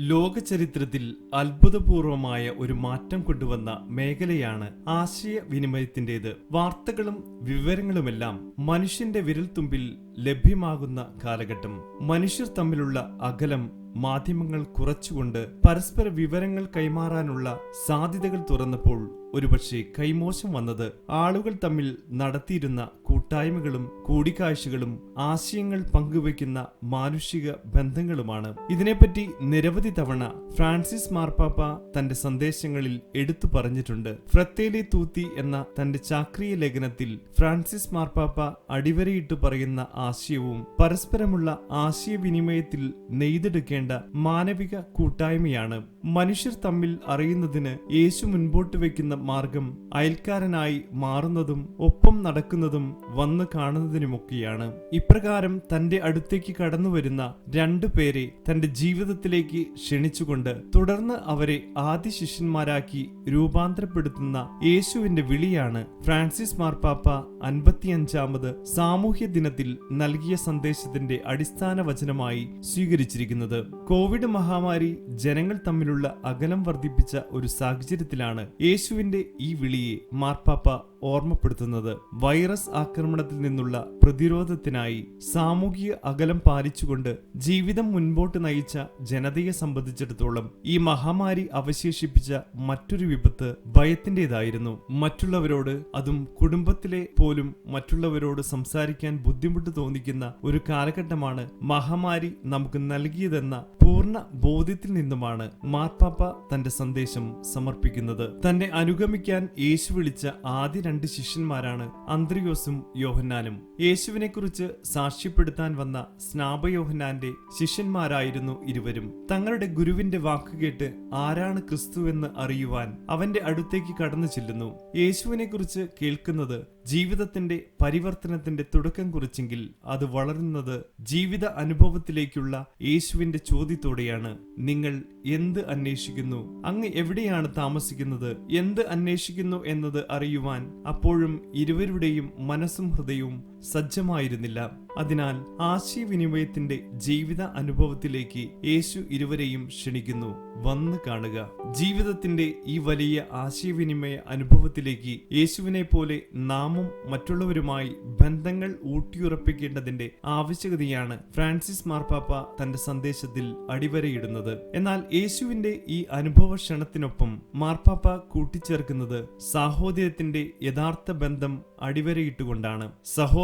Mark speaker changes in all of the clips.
Speaker 1: ലോക ചരിത്രത്തിൽ അത്ഭുതപൂർവമായ ഒരു മാറ്റം കൊണ്ടുവന്ന മേഖലയാണ് ആശയവിനിമയത്തിന്റേത് വാർത്തകളും വിവരങ്ങളുമെല്ലാം മനുഷ്യന്റെ വിരൽത്തുമ്പിൽ ലഭ്യമാകുന്ന കാലഘട്ടം. മനുഷ്യർ തമ്മിലുള്ള അകലം മാധ്യമങ്ങൾ കുറച്ചുകൊണ്ട് പരസ്പര വിവരങ്ങൾ കൈമാറാനുള്ള സാധ്യതകൾ തുറന്നപ്പോൾ ഒരുപക്ഷെ കൈമോശം വന്നത് ആളുകൾ തമ്മിൽ നടത്തിയിരുന്ന കൂട്ടായ്മകളും കൂടിക്കാഴ്ചകളും ആശയങ്ങൾ പങ്കുവയ്ക്കുന്ന മാനുഷിക ബന്ധങ്ങളുമാണ്. ഇതിനെപ്പറ്റി നിരവധി തവണ ഫ്രാൻസിസ് മാർപ്പാപ്പ തന്റെ സന്ദേശങ്ങളിൽ എടുത്തു പറഞ്ഞിട്ടുണ്ട്. ഫ്രത്തേലി തൂത്തി എന്ന തന്റെ ചാക്രിയ ലേഖനത്തിൽ ഫ്രാൻസിസ് മാർപ്പാപ്പ അടിവരയിട്ട് പറയുന്ന ആശയവും പരസ്പരമുള്ള ആശയവിനിമയത്തിൽ നെയ്തെടുക്കേണ്ട മാനവിക കൂട്ടായ്മയാണ്. മനുഷ്യർ തമ്മിൽ അറിയുന്നതിന് യേശു മുൻപോട്ട് വയ്ക്കുന്ന മാർഗം അയൽക്കാരനായി മാറുന്നതും ഒപ്പം നടക്കുന്നതും വന്നു കാണുന്നതിനുമൊക്കെയാണ്. ഇപ്രകാരം തന്റെ അടുത്തേക്ക് കടന്നു വരുന്ന രണ്ടു പേരെ തന്റെ ജീവിതത്തിലേക്ക് ക്ഷണിച്ചുകൊണ്ട് തുടർന്ന് അവരെ ആദ്യ ശിഷ്യന്മാരാക്കി രൂപാന്തരപ്പെടുത്തുന്ന യേശുവിന്റെ വിളിയാണ് ഫ്രാൻസിസ് മാർപ്പാപ്പ അൻപത്തിയഞ്ചാമത് സാമൂഹ്യ ദിനത്തിൽ നൽകിയ സന്ദേശത്തിന്റെ അടിസ്ഥാന വചനമായി സ്വീകരിച്ചിരിക്കുന്നത്. കോവിഡ് മഹാമാരി ജനങ്ങൾ തമ്മിലുള്ള അകലം വർദ്ധിപ്പിച്ച ഒരു സാഹചര്യത്തിലാണ് യേശുവിന്റെ ഈ വിളിയെ മാർപ്പാപ്പ ഓർമ്മപ്പെടുത്തുന്നത് വൈറസ് ആക്രമണത്തിൽ നിന്നുള്ള പ്രതിരോധത്തിനായി സാമൂഹിക അകലം പാലിച്ചുകൊണ്ട് ജീവിതം മുൻപോട്ട് നയിച്ച ജനതയെ സംബന്ധിച്ചിടത്തോളം ഈ മഹാമാരി അവശേഷിപ്പിച്ച മറ്റൊരു വിപത്ത് ഭയത്തിന്റെതായിരുന്നു. മറ്റുള്ളവരോട് അതും കുടുംബത്തിലെ പോലും മറ്റുള്ളവരോട് സംസാരിക്കാൻ ബുദ്ധിമുട്ട് തോന്നിക്കുന്ന ഒരു കാലഘട്ടമാണ് മഹാമാരി നമുക്ക് നൽകിയതെന്ന പൂർണ ബോധ്യത്തിൽ നിന്നുമാണ് മാർപ്പാപ്പ തന്റെ സന്ദേശം സമർപ്പിക്കുന്നത്. തന്നെ അനുഗമിക്കാൻ യേശു വിളിച്ച ആദ്യ രണ്ട് ശിഷ്യന്മാരാണ് അന്ത്രിയോസും യോഹന്നാനും. യേശുവിനെക്കുറിച്ച് സാക്ഷ്യപ്പെടുത്താൻ വന്ന സ്നാപയോഹന്നാന്റെ ശിഷ്യന്മാരായിരുന്നു ഇരുവരും. തങ്ങളുടെ ഗുരുവിന്റെ വാക്കുകേട്ട് ആരാണ് ക്രിസ്തു എന്ന് അറിയുവാൻ അവന്റെ അടുത്തേക്ക് കടന്നു ചെല്ലുന്നു. യേശുവിനെ കുറിച്ച് കേൾക്കുന്നത് ജീവിതത്തിന്റെ പരിവർത്തനത്തിന്റെ തുടക്കം കുറിച്ചെങ്കിൽ അത് വളരുന്നത് ജീവിത അനുഭവത്തിലേക്കുള്ള യേശുവിന്റെ ചോദ്യത്തോടെയാണ്. നിങ്ങൾ എന്ത് അന്വേഷിക്കുന്നു? അങ്ങ് എവിടെയാണ് താമസിക്കുന്നത്? എന്ത് അന്വേഷിക്കുന്നു എന്നത് അറിയുവാൻ അപ്പോഴും ഇരുവരുടെയും മനസ്സും ഹൃദയവും സജ്ജമായിരുന്നില്ല. അതിനാൽ ആശയവിനിമയത്തിന്റെ ജീവിത അനുഭവത്തിലേക്ക് യേശു ഇരുവരെയും ക്ഷണിക്കുന്നു. വന്ന് കാണുക. ജീവിതത്തിന്റെ ഈ വലിയ ആശയവിനിമയ അനുഭവത്തിലേക്ക് യേശുവിനെ പോലെ നാമും മറ്റുള്ളവരുമായി ബന്ധങ്ങൾ ഊട്ടിയുറപ്പിക്കേണ്ടതിന്റെ ആവശ്യകതയാണ് ഫ്രാൻസിസ് മാർപ്പാപ്പ തന്റെ സന്ദേശത്തിൽ അടിവരയിടുന്നത്. എന്നാൽ യേശുവിന്റെ ഈ അനുഭവ ക്ഷണത്തിനൊപ്പം മാർപ്പാപ്പ കൂട്ടിച്ചേർക്കുന്നത് സാഹോദര്യത്തിന്റെ യഥാർത്ഥ ബന്ധം അടിവരയിട്ടുകൊണ്ടാണ്.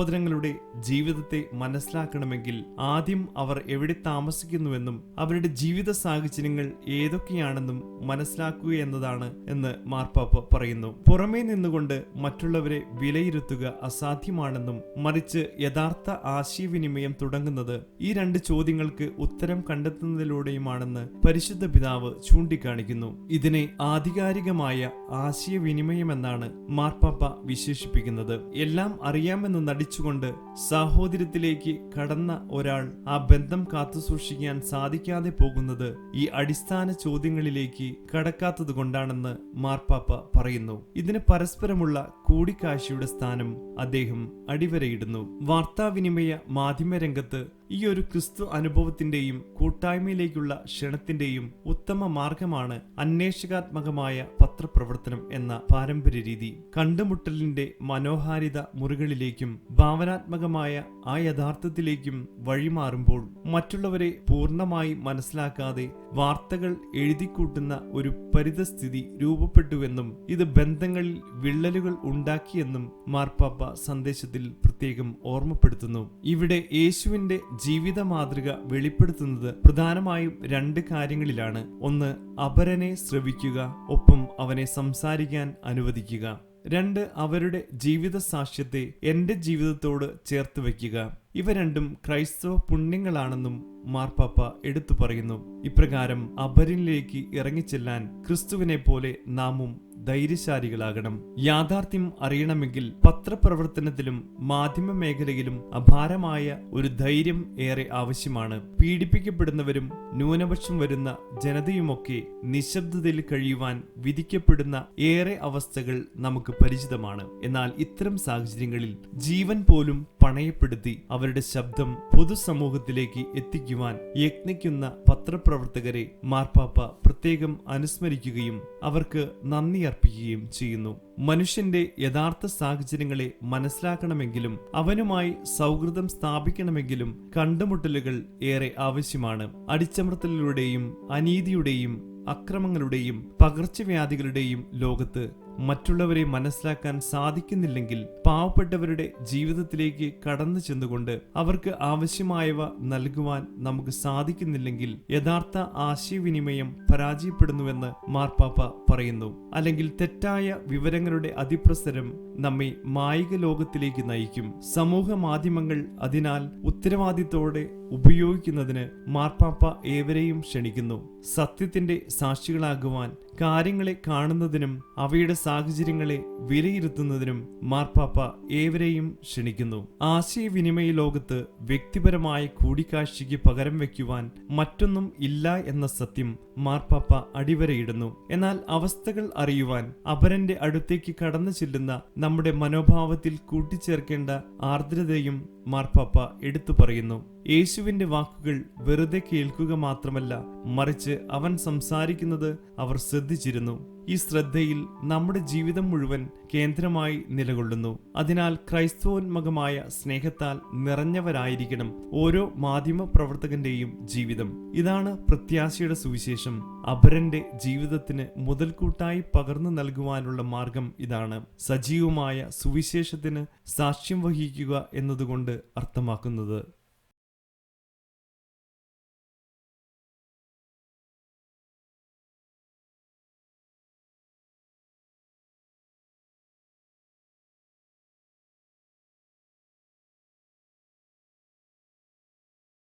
Speaker 1: സഹോദരങ്ങളുടെ ജീവിതത്തെ മനസ്സിലാക്കണമെങ്കിൽ ആദ്യം അവർ എവിടെ താമസിക്കുന്നുവെന്നും അവരുടെ ജീവിത സാഹചര്യങ്ങൾ ഏതൊക്കെയാണെന്നും മനസ്സിലാക്കുക എന്നതാണ് എന്ന് മാർപ്പാപ്പ പറയുന്നു. പുറമേ നിന്നുകൊണ്ട് മറ്റുള്ളവരെ വിലയിരുത്തുക അസാധ്യമാണെന്നും മറിച്ച് യഥാർത്ഥ ആശയവിനിമയം തുടങ്ങുന്നത് ഈ രണ്ട് ചോദ്യങ്ങൾക്ക് ഉത്തരം കണ്ടെത്തുന്നതിലൂടെയുമാണെന്ന് പരിശുദ്ധ പിതാവ് ചൂണ്ടിക്കാണിക്കുന്നു. ഇതിനെ ആധികാരികമായ ആശയവിനിമയമെന്നാണ് മാർപ്പാപ്പ വിശേഷിപ്പിക്കുന്നത്. എല്ലാം അറിയാമെന്ന് നടിച്ചുകൊണ്ട് സാഹോദര്യത്തിലേക്ക് കടന്ന ഒരാൾ ആ ബന്ധം കാത്തുസൂക്ഷിക്കാൻ സാധിക്കാതെ പോകുന്നത് ഈ അടിസ്ഥാന ചോദ്യങ്ങളിലേക്ക് കടക്കാത്തത് കൊണ്ടാണെന്ന് മാർപ്പാപ്പ പറയുന്നു. ഇതിന് പരസ്പരമുള്ള കൂടിക്കാഴ്ചയുടെ സ്ഥാനം അദ്ദേഹം അടിവരയിടുന്നു. വാർത്താവിനിമയ മാധ്യമരംഗത്ത് ഈ ഒരു ക്രിസ്തു അനുഭവത്തിന്റെയും കൂട്ടായ്മയിലേക്കുള്ള ക്ഷണത്തിന്റെയും ഉത്തമ മാർഗമാണ് അന്വേഷകാത്മകമായ പത്രപ്രവർത്തനം എന്ന പാരമ്പര്യ രീതി. കണ്ടുമുട്ടലിന്റെ മനോഹാരിത മുറികളിലേക്കും ഭാവനാത്മകമായ ആ യഥാർത്ഥത്തിലേക്കും വഴിമാറുമ്പോൾ മറ്റുള്ളവരെ പൂർണമായി മനസ്സിലാക്കാതെ വാർത്തകൾ എഴുതിക്കൂട്ടുന്ന ഒരു പരിതസ്ഥിതി രൂപപ്പെട്ടുവെന്നും ഇത് ബന്ധങ്ങളിൽ വിള്ളലുകൾ ഉണ്ടാക്കിയെന്നും മാർപ്പാപ്പ സന്ദേശത്തിൽ പ്രത്യേകം ഓർമ്മപ്പെടുത്തുന്നു. ഇവിടെ യേശുവിന്റെ ജീവിത മാതൃക വെളിപ്പെടുത്തുന്നത് പ്രധാനമായും രണ്ട് കാര്യങ്ങളിലാണ്. ഒന്ന് അപരനെ ശ്രവിക്കുക ഒപ്പം അവനെ സംസാരിക്കാൻ അനുവദിക്കുക. രണ്ട് അവരുടെ ജീവിത സാക്ഷ്യത്തെ എന്റെ ജീവിതത്തോട് ചേർത്ത് വയ്ക്കുക. ഇവ രണ്ടും ക്രൈസ്തവ പുണ്യങ്ങളാണെന്നും മാർപ്പാപ്പ എടുത്തു പറയുന്നു. ഇപ്രകാരം അപരനിലേക്ക് ഇറങ്ങിച്ചെല്ലാൻ ക്രിസ്തുവിനെ പോലെ നാമും ധൈര്യശാലികളാകണം. യാഥാർത്ഥ്യം അറിയണമെങ്കിൽ പത്രപ്രവർത്തനത്തിലും മാധ്യമ മേഖലയിലും അപാരമായ ഒരു ധൈര്യം ഏറെ ആവശ്യമാണ്. പീഡിപ്പിക്കപ്പെടുന്നവരും ന്യൂനപക്ഷം വരുന്ന ജനതയുമൊക്കെ നിശബ്ദതയിൽ കഴിയുവാൻ വിധിക്കപ്പെടുന്ന ഏറെ അവസ്ഥകൾ നമുക്ക് പരിചിതമാണ്. എന്നാൽ ഇത്തരം സാഹചര്യങ്ങളിൽ ജീവൻ പോലും പണയപ്പെടുത്തി അവരുടെ ശബ്ദം പൊതുസമൂഹത്തിലേക്ക് എത്തിക്കുവാൻ യത്നിക്കുന്ന പത്രപ്രവർത്തകരെ മാർപ്പാപ്പ പ്രത്യേകം അനുസ്മരിക്കുകയും അവർക്ക് നന്ദി അർപ്പിക്കുകയും ചെയ്യുന്നു. മനുഷ്യന്റെ യഥാർത്ഥ സാഹചര്യങ്ങളെ മനസ്സിലാക്കണമെങ്കിലും അവനുമായി സൗഹൃദം സ്ഥാപിക്കണമെങ്കിലും കണ്ടുമുട്ടലുകൾ ഏറെ ആവശ്യമാണ്. അടിച്ചമർത്തലിലൂടെയും അനീതിയുടെയും അക്രമങ്ങളുടെയും പകർച്ചവ്യാധികളുടെയും ലോകത്ത് മറ്റുള്ളവരെ മനസ്സിലാക്കാൻ സാധിക്കുന്നില്ലെങ്കിൽ പാവപ്പെട്ടവരുടെ ജീവിതത്തിലേക്ക് കടന്നു ചെന്നുകൊണ്ട് അവർക്ക് ആവശ്യമായവ നൽകുവാൻ നമുക്ക് സാധിക്കുന്നില്ലെങ്കിൽ യഥാർത്ഥ ആശയവിനിമയം പരാജയപ്പെടുന്നുവെന്ന് മാർപ്പാപ്പ പറയുന്നു. അല്ലെങ്കിൽ തെറ്റായ വിവരങ്ങളുടെ അതിപ്രസരം നമ്മെ മായിക ലോകത്തിലേക്ക് നയിക്കും. സമൂഹ മാധ്യമങ്ങൾ അതിനാൽ ഉത്തരവാദിത്തോടെ ഉപയോഗിക്കുന്നതിന് മാർപ്പാപ്പ ഏവരെയും ക്ഷണിക്കുന്നു. സത്യത്തിന്റെ സാക്ഷികളാകുവാൻ കാര്യങ്ങളെ കാണുന്നതിനും അവയുടെ സാഹചര്യങ്ങളെ വിലയിരുത്തുന്നതിനും മാർപ്പാപ്പ ഏവരെയും ക്ഷണിക്കുന്നു. ആശയവിനിമയ ലോകത്ത് വ്യക്തിപരമായ കൂടിക്കാഴ്ചയ്ക്ക് പകരം വയ്ക്കുവാൻ മറ്റൊന്നും ഇല്ല എന്ന സത്യം മാർപ്പാപ്പ അടിവരയിടുന്നു. എന്നാൽ അവസ്ഥകൾ അറിയുവാൻ അപരന്റെ അടുത്തേക്ക് കടന്നു ചെല്ലുന്ന നമ്മുടെ മനോഭാവത്തിൽ കൂട്ടിച്ചേർക്കേണ്ട ആർദ്രതയും മാർപ്പാപ്പ എടുത്തു പറയുന്നു. യേശുവിന്റെ വാക്കുകൾ വെറുതെ കേൾക്കുക മാത്രമല്ല മറിച്ച് അവൻ സംസാരിക്കുന്നത് അവർ ശ്രദ്ധിച്ചിരുന്നു. ഈ ശ്രദ്ധയിൽ നമ്മുടെ ജീവിതം മുഴുവൻ കേന്ദ്രമായി നിലകൊള്ളുന്നു. അതിനാൽ ക്രൈസ്തവോന്മകമായ സ്നേഹത്താൽ നിറഞ്ഞവരായിരിക്കണം ഓരോ മാധ്യമ പ്രവർത്തകന്റെയും ജീവിതം. ഇതാണ് പ്രത്യാശയുടെ സുവിശേഷം. അപരന്റെ ജീവിതത്തിന് മുതൽക്കൂട്ടായി പകർന്നു നൽകുവാനുള്ള മാർഗം ഇതാണ്. സജീവമായ സുവിശേഷത്തിന് സാക്ഷ്യം വഹിക്കുക എന്നതുകൊണ്ട് അർത്ഥമാക്കുന്നത്.